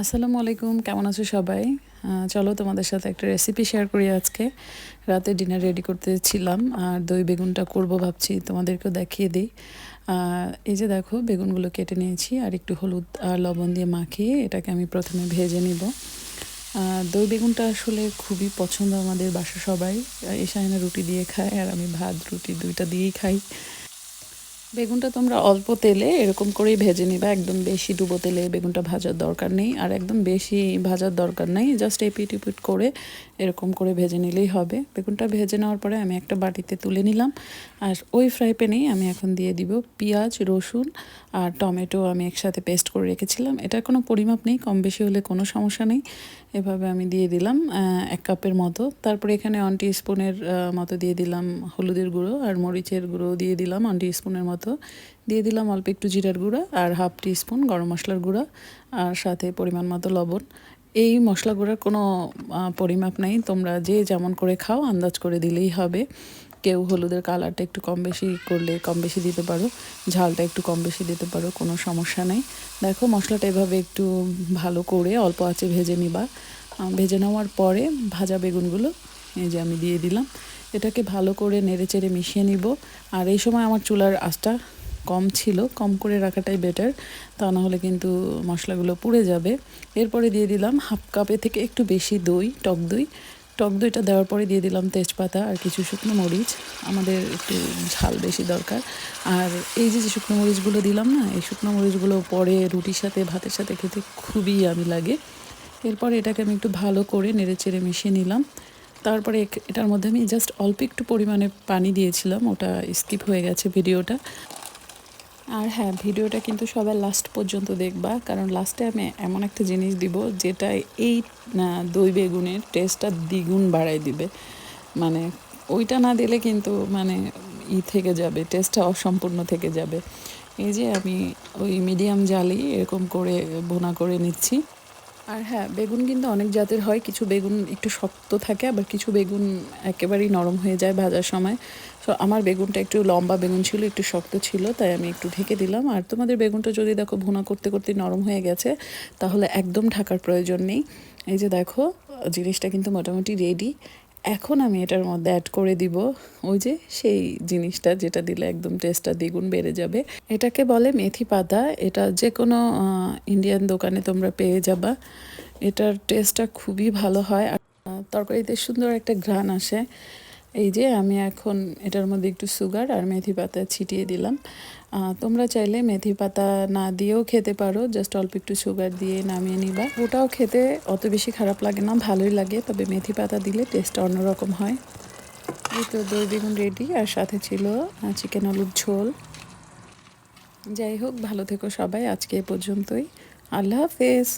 আসসালামু আলাইকুম, কেমন আছো সবাই? চলো তোমাদের সাথে একটা রেসিপি শেয়ার করি আজকে। রাতে ডিনার রেডি করতেছিলাম আর দই বেগুনটা করব ভাবছি, তোমাদেরকেও দেখিয়ে দিই। এই যে দেখো, বেগুনগুলো কেটে নিয়েছি, আর একটু হলুদ আর লবণ দিয়ে মাখিয়ে এটাকে আমি প্রথমে ভেজে নিব। দই বেগুনটা আসলে খুবই পছন্দ আমাদের বাসা সবাই। এই সাইনা রুটি দিয়ে খায়, আর আমি ভাত, রুটি দুইটা দিয়েই খাই। বেগুনটা তোমরা অল্প তেলে এরকম করেই ভেজে নিবা। একদম বেশি ডুবো তেলে বেগুনটা ভাজার দরকার নেই। আর একদম বেশি ভাজার দরকার নেই। জাস্ট এপিট ইপিট করে এরকম করে ভেজে নিলেই হবে। বেগুনটা ভেজে নেওয়ার পরে আমি একটা বাটিতে তুলে নিলাম। আর ওই ফ্রাই প্যানেই আমি এখন দিয়ে দিব পেঁয়াজ, রসুন আর টমেটো আমি একসাথে পেস্ট করে রেখেছিলাম। এটার কোনো পরিমাপ নেই, কম বেশি হলে কোনো সমস্যা নেই। এভাবে আমি দিয়ে দিলাম এক কাপের মতো। তারপরে এখানে ওয়ান স্পুনের মতো দিয়ে দিলাম হলুদের গুঁড়ো আর মরিচের গুঁড়ো দিয়ে দিলাম। ওয়ান স্পুনের মতো দিয়ে দিলাম অল্প একটু জিরার গুঁড়া আর হাফ টি স্পুন গরম মশলার গুঁড়া আর সাথে পরিমাণ মতো লবণ। এই মশলা গুঁড়ার কোনো পরিমাপ নাই। তোমরা যে যেমন করে খাও, আন্দাজ করে দিলেই হবে। কেউ হলুদের কালারটা একটু কম বেশি করলে কম বেশি দিতে পারো, ঝালটা একটু কম বেশি দিতে পারো, কোনো সমস্যা নেই। দেখো মশলাটা এভাবে একটু ভালো করে অল্প আছে ভেজে নিবা। ভেজে নেওয়ার পরে ভাজা বেগুনগুলো এই যে আমি দিয়ে দিলাম। এটাকে ভালো করে নেড়ে চেড়ে মিশিয়ে নিব। আর এই সময় আমার চুলার আঁচটা কম ছিল, কম করে রাখাটাই বেটার তা না হলে কিন্তু মশলাগুলো পুড়ে যাবে। এরপরে দিয়ে দিলাম হাফ কাপে থেকে একটু বেশি দই, টক দই। টক দইটা দেওয়ার পরে দিয়ে দিলাম তেজপাতা আর কিছু শুকনো মরিচ। আমাদের একটু ঝাল বেশি দরকার। আর এই যে যে শুকনো মরিচগুলো দিলাম না, এই শুকনো মরিচগুলো পরে রুটির সাথে, ভাতের সাথে খেতে খুবই আমি লাগে। এরপরে এটাকে আমি একটু ভালো করে নেড়ে চেড়ে মিশিয়ে নিলাম। তারপরে এটার মধ্যে আমি জাস্ট অল্প একটু পরিমাণে পানি দিয়েছিলাম, ওটা স্কিপ হয়ে গেছে ভিডিওটা। আর হ্যাঁ ভিডিওটা কিন্তু সবাই লাস্ট পর্যন্ত দেখবা, কারণ লাস্টে আমি এমন একটা জিনিস দিব, যেটা এই দই বেগুনের টেস্টটা দ্বিগুণ বাড়াই দিবে। মানে ওইটা না দিলে কিন্তু মানে ই থেকে যাবে টেস্টটা অসম্পূর্ণ থেকে যাবে। এই যে আমি ওই মিডিয়াম জালি এরকম করে বোনা করে নিচ্ছি। আর হ্যাঁ বেগুন কিন্তু অনেক জাতের হয়। কিছু বেগুন একটু শক্ত থাকে, আবার কিছু বেগুন একেবারেই নরম হয়ে যায় ভাজার সময়। সো আমার বেগুনটা একটু লম্বা বেগুন ছিল, একটু শক্ত ছিল, তাই আমি একটু ঢেকে দিলাম। আর তোমাদের বেগুনটা যদি দেখো ভুনা করতে করতে নরম হয়ে গেছে, তাহলে একদম ঢাকার প্রয়োজন নেই। এই যে দেখো, জিনিসটা কিন্তু মোটামুটি রেডি এখন আমি এটার মধ্যে অ্যাড করে দিব। ওই যে সেই জিনিসটা যেটা দিলে একদম টেস্টটা দ্বিগুণ বেড়ে যাবে। এটাকে বলে মেথি পাতা। এটা যে কোনো ইন্ডিয়ান দোকানে তোমরা পেয়ে যাবা। এটার টেস্টটা খুবই ভালো হয়। আর তরকারিতে সুন্দর একটা ঘ্রাণ আসে। এই যে আমি এখন এটার মধ্যে একটু সুগার আর মেথি পাতা ছিটিয়ে দিলাম। তোমরা চাইলে মেথি পাতা না দিয়েও খেতে পারো জাস্ট অল্প একটু সুগার দিয়ে নামিয়ে নিবা। ওটাও খেতে অত বেশি খারাপ লাগে না, ভালোই লাগে, তবে মেথি পাতা দিলে টেস্টটা অন্যরকম হয়। এই তো দই বেগুন রেডি আর সাথে ছিল চিকেন আলুর ঝোল। যাই হোক, ভালো থেকো সবাই, আজকে এ পর্যন্তই। আল্লাহ হাফেজ!